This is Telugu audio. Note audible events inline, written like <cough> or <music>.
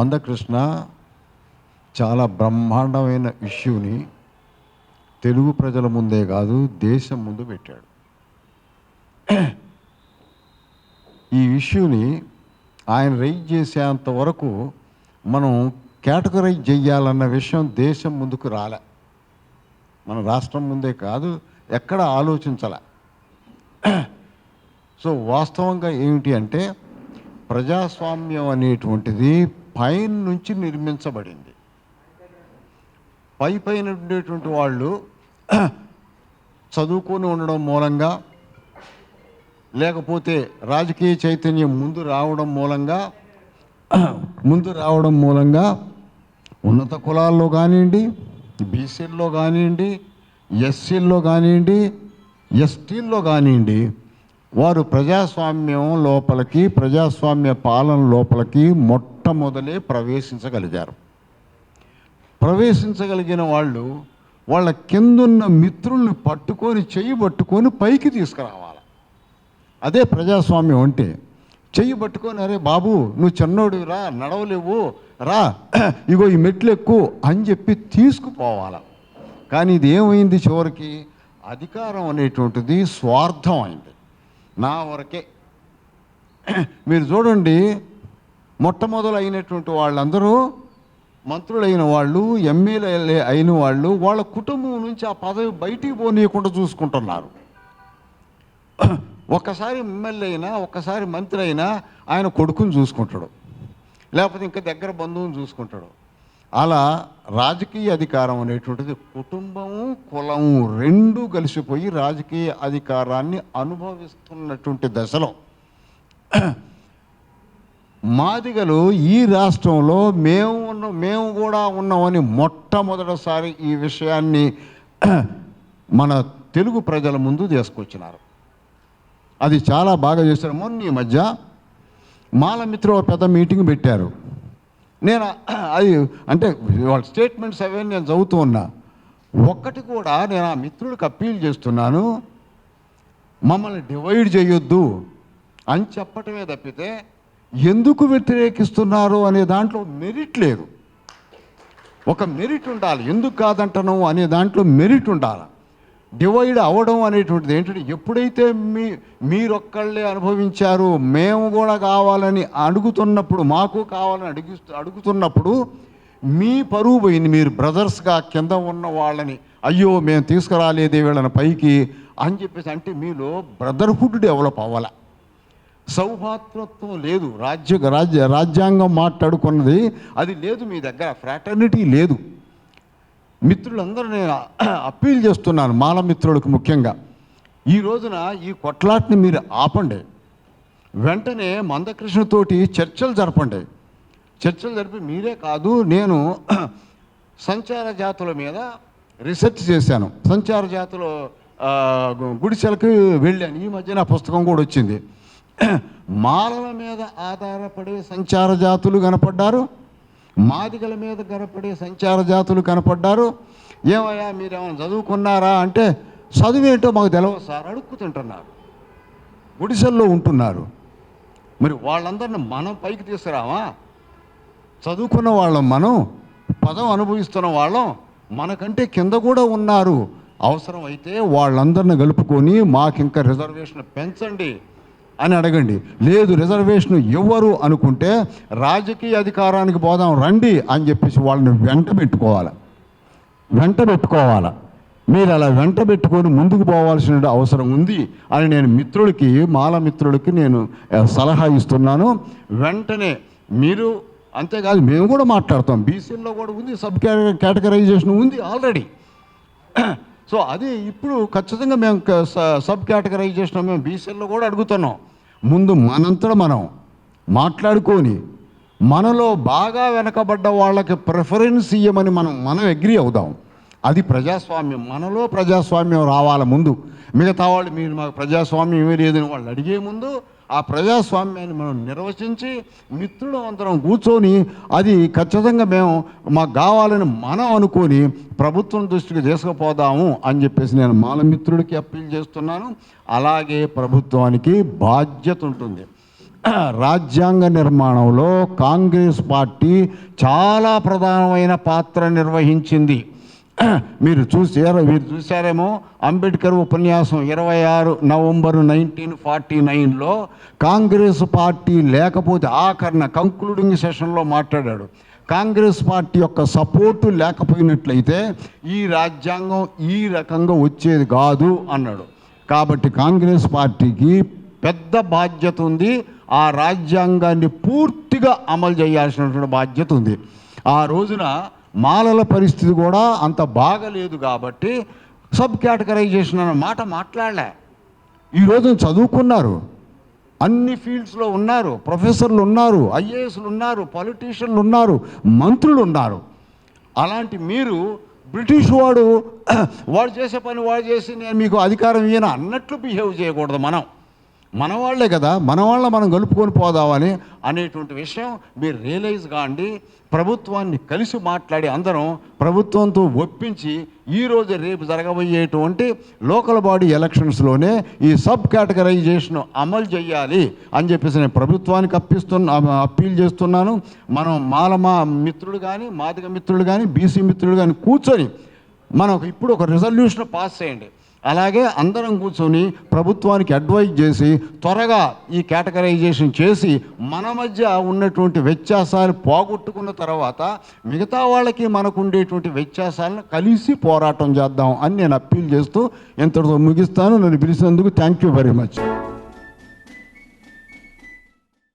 మందకృష్ణ చాలా బ్రహ్మాండమైన ఇష్యూని తెలుగు ప్రజల ముందే కాదు దేశం ముందు పెట్టాడు. ఈ ఇష్యూని ఆయన రైజ్ చేసేంత వరకు మనం కేటగరైజ్ చేయాలన్న విషయం దేశం ముందుకు రాలే. మన రాష్ట్రం ముందే కాదు ఎక్కడ ఆలోచించాల. సో వాస్తవంగా ఏమిటి అంటే ప్రజాస్వామ్యం అనేటువంటిది పైన నుంచి నిర్మించబడింది. పై పైన ఉండేటువంటి వాళ్ళు చదువుకొని ఉండడం మూలంగా లేకపోతే రాజకీయ చైతన్యం ముందు రావడం మూలంగా ముందు రావడం మూలంగా ఉన్నత కులాల్లో కానివ్వండి బీసీల్లో కానివ్వండి ఎస్సీల్లో కానివ్వండి ఎస్టీల్లో కానివ్వండి వారు ప్రజాస్వామ్యం లోపలికి ప్రజాస్వామ్య పాలన లోపలికి మొట్టమొదలే ప్రవేశించగలిగారు. ప్రవేశించగలిగిన వాళ్ళు వాళ్ళ కిందున్న మిత్రుల్ని పట్టుకొని చెయ్యి పట్టుకొని పైకి తీసుకురావాలి. అదే ప్రజాస్వామ్యం అంటే చెయ్యి పట్టుకొని అరే బాబు నువ్వు చిన్నోడు రా నడవలేవు రా <clears throat> ఇగో ఈ మెట్లు ఎక్కు అని చెప్పి తీసుకుపోవాలి. కానీ ఇది ఏమైంది చివరికి? అధికారం అనేటువంటిది స్వార్థం అయింది. నా వరకే. <clears throat> మీరు చూడండి మొట్టమొదలైనటువంటి వాళ్ళందరూ మంత్రులైన వాళ్ళు ఎమ్మెల్యే అయిన వాళ్ళు వాళ్ళ కుటుంబం నుంచి ఆ పదవి బయటికి పోనీయకుండా చూసుకుంటున్నారు. ఒక్కసారి ఎమ్మెల్యే అయినా ఒక్కసారి మంత్రి అయినా ఆయన కొడుకుని చూసుకుంటాడు. లేకపోతే ఇంకా దగ్గర బంధువుని చూసుకుంటాడు. అలా రాజకీయ అధికారం అనేటువంటిది కుటుంబము కులం రెండూ కలిసిపోయి రాజకీయ అధికారాన్ని అనుభవిస్తున్నటువంటి దశలో మాదిగలు ఈ రాష్ట్రంలో మేము ఉన్న మేము కూడా ఉన్నామని మొట్టమొదటిసారి ఈ విషయాన్ని <clears throat> మన తెలుగు ప్రజల ముందు తీసుకొచ్చినారు అది చాలా బాగా చేశారు. మొన్న ఈ మధ్య మాలమిత్ర ఒక పెద్ద మీటింగ్ పెట్టారు. నేను <clears throat> అది అంటే వాళ్ళ స్టేట్మెంట్స్ అవే నేను చదువుతూ ఉన్నా. ఒక్కటి కూడా నేను ఆ మిత్రుడికి అప్పీల్ చేస్తున్నాను. మమ్మల్ని డివైడ్ చేయొద్దు అని చెప్పటమే తప్పితే ఎందుకు వ్యతిరేకిస్తున్నారు అనే దాంట్లో మెరిట్ లేదు. ఒక మెరిట్ ఉండాలి. ఎందుకు కాదంటను అనే దాంట్లో మెరిట్ ఉండాలి. డివైడ్ అవ్వడం అనేటువంటిది ఏంటంటే ఎప్పుడైతే మీ మీరొక్కళ్ళే అనుభవించారు మేము కూడా కావాలని అడుగుతున్నప్పుడు మాకు కావాలని అడుగు అడుగుతున్నప్పుడు మీ పరువు పోయింది. మీరు బ్రదర్స్గా కింద ఉన్న వాళ్ళని అయ్యో మేము తీసుకురాలేదే వీళ్ళని పైకి అని చెప్పేసి అంటే మీలో బ్రదర్హుడ్ డెవలప్ అవ్వాలి. సౌభాతృత్వం లేదు. రాజ్య రాజ్య రాజ్యాంగం మాట్లాడుకున్నది అది లేదు మీ దగ్గర ఫ్రాటర్నిటీ లేదు. మిత్రులందరూ నేను <clears throat> అప్పీల్ చేస్తున్నాను మాల మిత్రులకు ముఖ్యంగా. ఈ రోజున ఈ కొట్లాట్ని మీరు ఆపండి. వెంటనే మందకృష్ణతోటి చర్చలు జరపండి. చర్చలు జరిపి మీరే కాదు నేను <clears throat> సంచార జాతుల మీద రీసెర్చ్ చేశాను. సంచార జాతుల గుడిసెలకు గుడిసెలకి వెళ్ళాను. ఈ మధ్య నా పుస్తకం కూడా వచ్చింది. మాలల మీద ఆధారపడే సంచార జాతులు కనపడ్డారు. మాదిగల మీద కనపడే సంచార జాతులు కనపడ్డారు. ఏమయ్యా మీరేమైనా చదువుకున్నారా అంటే చదువేంటో మాకు తెలియదు సార్ అడుక్కుతుంటున్నారు గుడిసెల్లో ఉంటున్నారు. మరి వాళ్ళందరిని మనం పైకి తీసుకురావా చదువుకున్న వాళ్ళం మనం పదం అనుభవిస్తున్న వాళ్ళం మనకంటే కింద కూడా ఉన్నారు. అవసరం అయితే వాళ్ళందరిని కలుపుకొని మాకు ఇంకా రిజర్వేషన్ పెంచండి. అని అడగండి. లేదు రిజర్వేషన్ ఇవ్వరు అనుకుంటే రాజకీయ అధికారానికి పోదాం రండి అని చెప్పేసి వాళ్ళని వెంట పెట్టుకోవాలి. వెంట పెట్టుకోవాలి. మీరు అలా వెంట పెట్టుకొని ముందుకు పోవాల్సిన అవసరం ఉంది అని నేను మిత్రుడికి మాల మిత్రుడికి నేను సలహా ఇస్తున్నాను. వెంటనే మీరు అంతేకాదు మేము కూడా మాట్లాడతాం. బీసీల్లో కూడా ఉంది సబ్ కేటగరైజేషన్ ఉంది ఆల్రెడీ. సో అది ఇప్పుడు ఖచ్చితంగా మేము సబ్ కేటగరైజేషన్ మేము బీసీల్లో కూడా అడుగుతున్నాం. ముందు మనంతట మనం మాట్లాడుకొని మనలో బాగా వెనకబడ్డ వాళ్ళకి ప్రిఫరెన్స్ ఇవ్వమని మనం మనం అగ్రి అవుదాం. అది ప్రజాస్వామ్యం. మనలో ప్రజాస్వామ్యం రావాల ముందు. మిగతా వాళ్ళు మీరు మాకు ప్రజాస్వామ్యం ఏమీ లేదని వాళ్ళు అడిగే ముందు ఆ ప్రజాస్వామ్యాన్ని మనం నిర్వచించి మిత్రులు అందరం కూర్చొని అది ఖచ్చితంగా మేము మాకు కావాలని మనం అనుకొని ప్రభుత్వం దృష్టికి తీసుకుపోదాము అని చెప్పేసి నేను మాలమిత్రుడికి అప్పీల్ చేస్తున్నాను. అలాగే ప్రభుత్వానికి బాధ్యత ఉంటుంది. రాజ్యాంగ నిర్మాణంలో కాంగ్రెస్ పార్టీ చాలా ప్రధానమైన పాత్ర నిర్వహించింది. <clears throat> మీరు చూసారు మీరు చూసారేమో అంబేద్కర్ ఉపన్యాసం ఇరవై ఆరు నవంబర్ నైన్టీన్ ఫార్టీ నైన్లో కాంగ్రెస్ పార్టీ లేకపోతే ఆఖరణ కంక్లూడింగ్ సెషన్లో మాట్లాడాడు. కాంగ్రెస్ పార్టీ యొక్క సపోర్టు లేకపోయినట్లయితే ఈ రాజ్యాంగం ఈ రకంగా వచ్చేది కాదు అన్నాడు. కాబట్టి కాంగ్రెస్ పార్టీకి పెద్ద బాధ్యత ఉంది. ఆ రాజ్యాంగాన్ని పూర్తిగా అమలు చేయాల్సినటువంటి బాధ్యత ఉంది. ఆ రోజున మాలల పరిస్థితి కూడా అంత బాగలేదు కాబట్టి సబ్ కేటగరైజేషన్ అన్న మాట మాట్లాడలే. ఈ చదువుకున్నారు. అన్ని ఫీల్డ్స్లో ఉన్నారు. ప్రొఫెసర్లు ఉన్నారు. ఐఏఎస్లు ఉన్నారు. పొలిటీషియన్లు ఉన్నారు. మంత్రులు ఉన్నారు. అలాంటి మీరు బ్రిటిష్ వాడు <clears throat> వాడు చేసే పని వాడు చేసి నేను మీకు అధికారం ఇయ్యను అన్నట్లు బిహేవ్ చేయకూడదు మనం. మన వాళ్ళే కదా మన వాళ్ళ మనం కలుపుకొని పోదామని అనేటువంటి విషయం మీరు రియలైజ్ కాండి ప్రభుత్వాన్ని కలిసి మాట్లాడి అందరం ప్రభుత్వంతో ఒప్పించి ఈరోజు రేపు జరగబోయేటువంటి లోకల్ బాడీ ఎలక్షన్స్లోనే ఈ సబ్ కేటగరైజేషన్ అమలు చేయాలి అని చెప్పేసి నేను ప్రభుత్వానికి అప్పిస్తున్నా అప్పీల్ చేస్తున్నాను. మనం మాల మా మిత్రుడు కానీ మాదిగ మిత్రుడు కానీ బీసీ మిత్రుడు కానీ కూర్చొని మనం ఇప్పుడు ఒక రిజల్యూషన్ పాస్ చేయండి. అలాగే అందరం కూర్చొని ప్రభుత్వానికి అడ్వైజ్ చేసి త్వరగా ఈ కేటగరైజేషన్ చేసి మన మధ్య ఉన్నటువంటి వ్యత్యాసాలు పోగొట్టుకున్న తర్వాత మిగతా వాళ్ళకి మనకు ఉండేటువంటి వ్యత్యాసాలను కలిసి పోరాటం చేద్దాం అని నేను అప్పీల్ చేస్తూ ఇంతటితో ముగిస్తాను. నన్ను పిలిచినందుకు థ్యాంక్ యూ వెరీ మచ్.